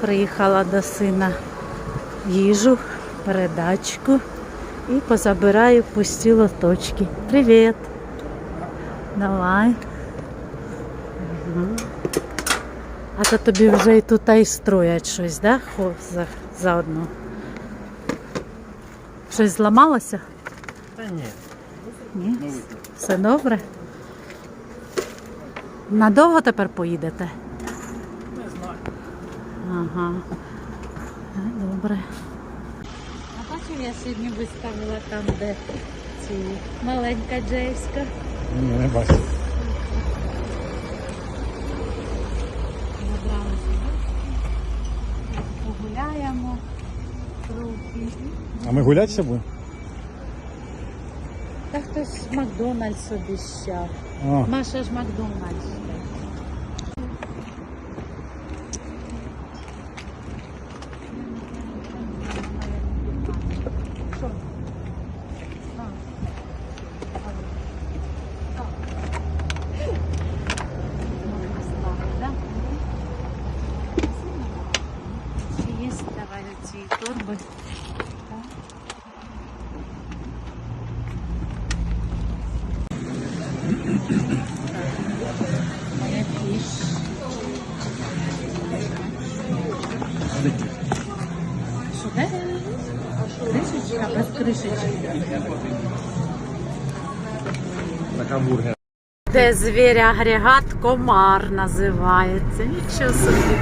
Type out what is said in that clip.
Приїхала до сина їжу, передачку і позабираю пусті лоточки. Привіт! Давай. А то тобі вже і тут і строять щось, да? За, заодно. Щось зламалося? Та ні. Ні? Все добре? Надовго тепер поїдете? Ага. Добре. А бачив, я сьогодні виставила там, де ці маленька Джейська. Ні, не бачу. Набралися. Погуляємо. А ми гуляти ще будемо? Та хтось Макдональдс обіщав. Маша ж Макдональдс. ще. Що? А. А. Можна ставити, да? Чи є ці торби? Де? Кришечка без кришечки. на гамбургер. Де звір агрегат комар називається. Нічого собі.